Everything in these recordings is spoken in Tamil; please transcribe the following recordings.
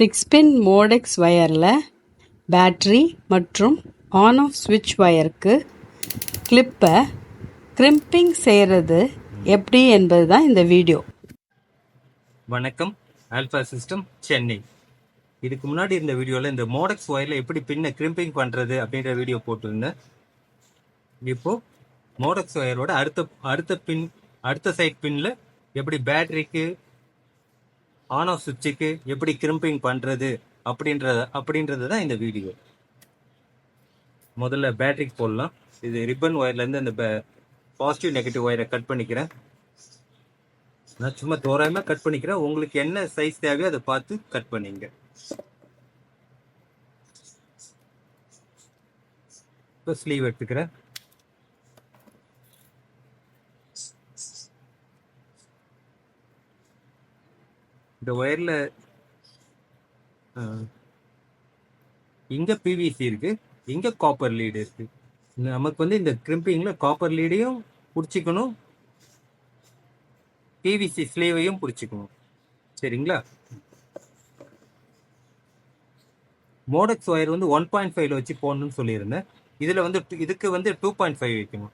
சிக்ஸ் பின் மோடெக்ஸ் வயரில் பேட்ரி மற்றும் ஆன் ஆஃப் ஸ்விட்ச் ஒயருக்கு கிளிப்பை கிரிம்பிங் செய்கிறது எப்படி என்பது தான் இந்த வீடியோ வணக்கம் ஆல்ஃபா சிஸ்டம் சென்னை இதுக்கு முன்னாடி இந்த வீடியோவில் இந்த மோடெக்ஸ் ஒயரில் எப்படி பின்ன கிரிம்பிங் பண்ணுறது அப்படின்ற வீடியோ போட்டிருந்தேன். இப்போது மோடெக்ஸ் ஒயரோட அடுத்த அடுத்த பின் அடுத்த சைட் பின்னில் எப்படி பேட்டரிக்கு ஆன் ஆஃப் சுவிட்சுக்கு எப்படி கிரிம்பிங் பண்ணுறது அப்படின்றத அப்படின்றது தான் இந்த வீடியோ முதல்ல பேட்டரிக்கு போடலாம். இது ரிப்பன் ஒயர்லேருந்து அந்த பாசிட்டிவ் நெகட்டிவ் ஒயரை கட் பண்ணிக்கிறேன். நான் சும்மா தோராயமாக கட் பண்ணிக்கிறேன். உங்களுக்கு என்ன சைஸ் தேவையோ அதை பார்த்து கட் பண்ணிங்க. இப்போ ஸ்லீவ் எடுத்துக்கிறேன். இந்த ஒயரில் இங்கே பிவிசி இருக்கு இங்கே காப்பர் லீடு இருக்கு. நமக்கு வந்து இந்த கிரிம்பிங்கில் காப்பர் லீடையும் பிடிச்சிக்கணும் பிவிசி ஸ்லீவையும் பிடிச்சிக்கணும். சரிங்களா? மோடக்ஸ் ஒயர் வந்து ஒன் பாயிண்ட் ஃபைவ்ல வச்சு போடணும்னு சொல்லியிருந்தேன். இதில் வந்து இதுக்கு வந்து டூ பாயிண்ட் ஃபைவ் வைக்கணும்.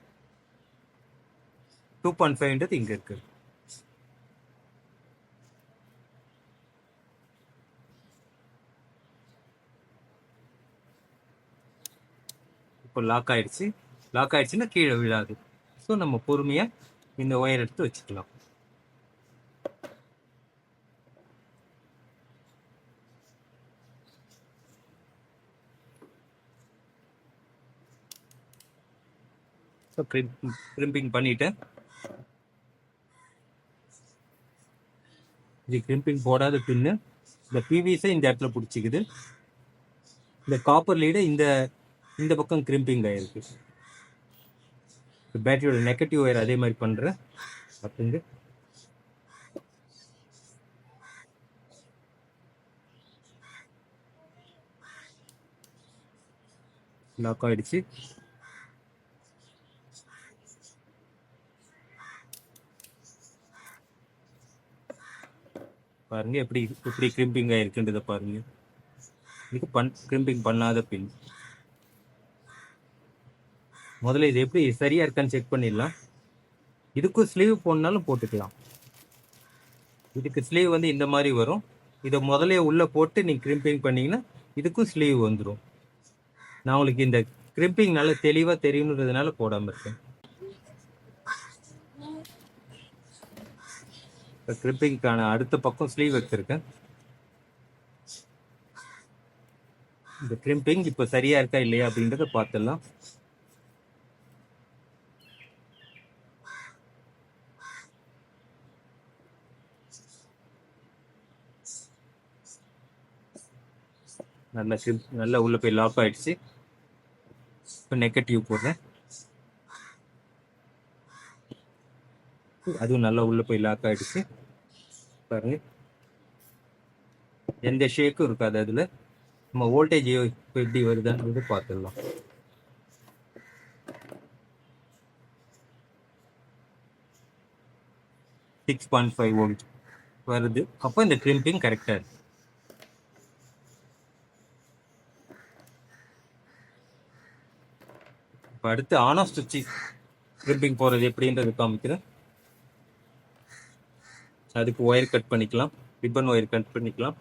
டூ பாயிண்ட் ஃபைவ்ன்றது இங்கே இருக்கு. இப்போ லாக் ஆயிடுச்சு. லாக் ஆயிடுச்சுன்னா கீழே விழாது. ஸோ நம்ம பொறுமையாக இந்த ஒயர் எடுத்து வச்சுக்கலாம். ஸோ கிரிம்பிங் பண்ணிட்டேன். இது கிரிம்பிங் போடாத பின்னு இந்த பிவிஸை இந்த இடத்துல பிடிச்சிக்குது. இந்த காப்பர் லீடு இந்த இந்த பக்கம் கிரிம்பிங் ஆயிருக்கு பேட்டரியோட நெகட்டிவ் ஒயர் அதே மாதிரி பண்ணுறேன் பார்த்துங்க லாக் ஆயிடுச்சு. பாருங்க எப்படி எப்படி கிரிம்பிங் ஆகிருக்குன்றதை பாருங்க. இதுக்கு பண் கிரிம்பிங் பண்ணாத பின். முதல்ல இது எப்படி சரியா இருக்கான்னு செக் பண்ணிடலாம். இதுக்கும் ஸ்லீவ் போடனாலும் போட்டுக்கலாம். இதுக்கு ஸ்லீவ் வந்து இந்த மாதிரி வரும். இதை முதல்ல உள்ள போட்டு நீங்க கிரிம்பிங் பண்ணீங்கன்னா இதுக்கும் ஸ்லீவ் வந்துடும் நான் உங்களுக்கு இந்த கிரிம்பிங் நல்லா தெளிவா தெரியுன்றதுனால போடாம இருக்கேன். கிரிப்பிங்க்கான அடுத்த பக்கம் ஸ்லீவ் எடுத்திருக்கேன் இந்த கிரிம்பிங் இப்போ சரியா இருக்கா இல்லையா அப்படின்றத பார்த்துடலாம். நல்லா கிரிப் நல்லா உள்ள போய் லாக் ஆயிடுச்சு. இப்போ நெகட்டிவ் போடுறேன். அதுவும் நல்லா உள்ள போய் லாக் ஆயிடுச்சு. பாருங்க. எந்த ஷேக்கும் இருக்காது அதுல. நம்ம வோல்டேஜ் இப்போ எப்படி வருதான்றது பார்த்துடலாம். சிக்ஸ் பாயிண்ட் ஃபைவ் வோல்ட் வருது. அப்போ இந்த கிரிம்பிங் கரெக்டாக இருக்கு. இப்போ அடுத்து ஆன் ஆஃப் சுவிட்ச் கிரிம்பிங் போகிறது எப்படின்றது காமிக்கிறேன். அதுக்கு ஒயர் கட் பண்ணிக்கலாம். ரிப்பன் ஒயர் கட் பண்ணிக்கலாம்.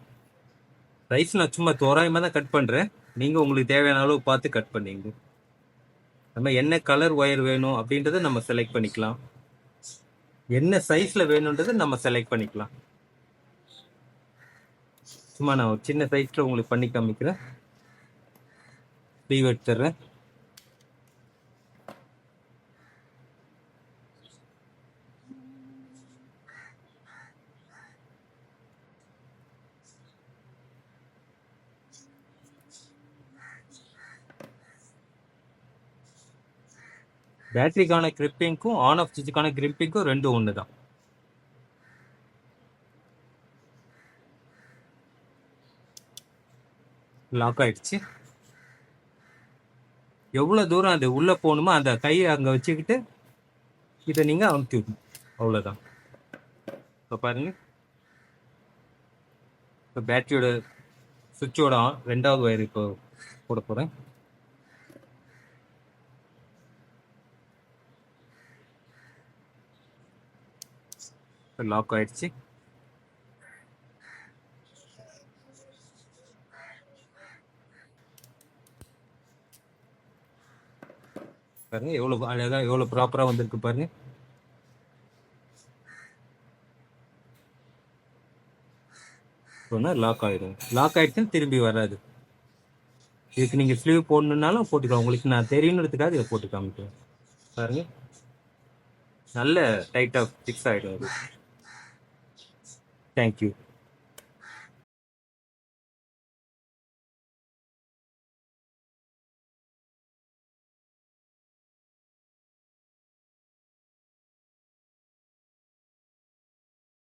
ரைஸ் நான் சும்மா தோராயமாக தான் கட் பண்ணுறேன் நீங்கள் உங்களுக்கு தேவையான அளவு பார்த்து கட் பண்ணிங்க நம்ம என்ன கலர் ஒயர் வேணும் அப்படின்றத நம்ம செலக்ட் பண்ணிக்கலாம். என்ன சைஸில் வேணுன்றதை நம்ம செலக்ட் பண்ணிக்கலாம். சும்மா நான் ஒரு சின்ன சைஸில் உங்களுக்கு பண்ணி காமிக்கிறேன். ஸ்லீவ் தர்றேன் பேட்டரிக்கான கிரிப்பிங்க்கும் ஆன் ஆஃப் சுவிட்சுக்கான கிரிப்பிங்க்கும் ரெண்டும் ஒன்று தான் லாக் ஆயிடுச்சு. எவ்வளோ தூரம் அது உள்ளே போகணுமோ அந்த கையை அங்கே வச்சுக்கிட்டு இதை நீங்கள் அமுத்தி விடணும். அவ்வளோதான் இப்போ பாருங்க. இப்போ பேட்டரியோட சுவிட்சோட ரெண்டாவது ஒயர் இப்போ போட போகிறேன் லாக் ஆயிடுச்சு. பாருங்க எவ்வளோ அழகா எவ்வளோ ப்ராப்பராக வந்திருக்கு பாருங்க. சொன்னால் லாக் ஆயிடும் லாக் ஆயிடுச்சுன்னு திரும்பி வராது. இதுக்கு நீங்கள் ஸ்லீவ் போடணுன்னாலும் போட்டுக்கலாம். உங்களுக்கு நான் தெரியணுன்றதுக்காக இதை போட்டு காமிக்கிறேன். பாருங்க. நல்ல டைட்டாக ஃபிக்ஸ் ஆகிடும் அது. Thank you.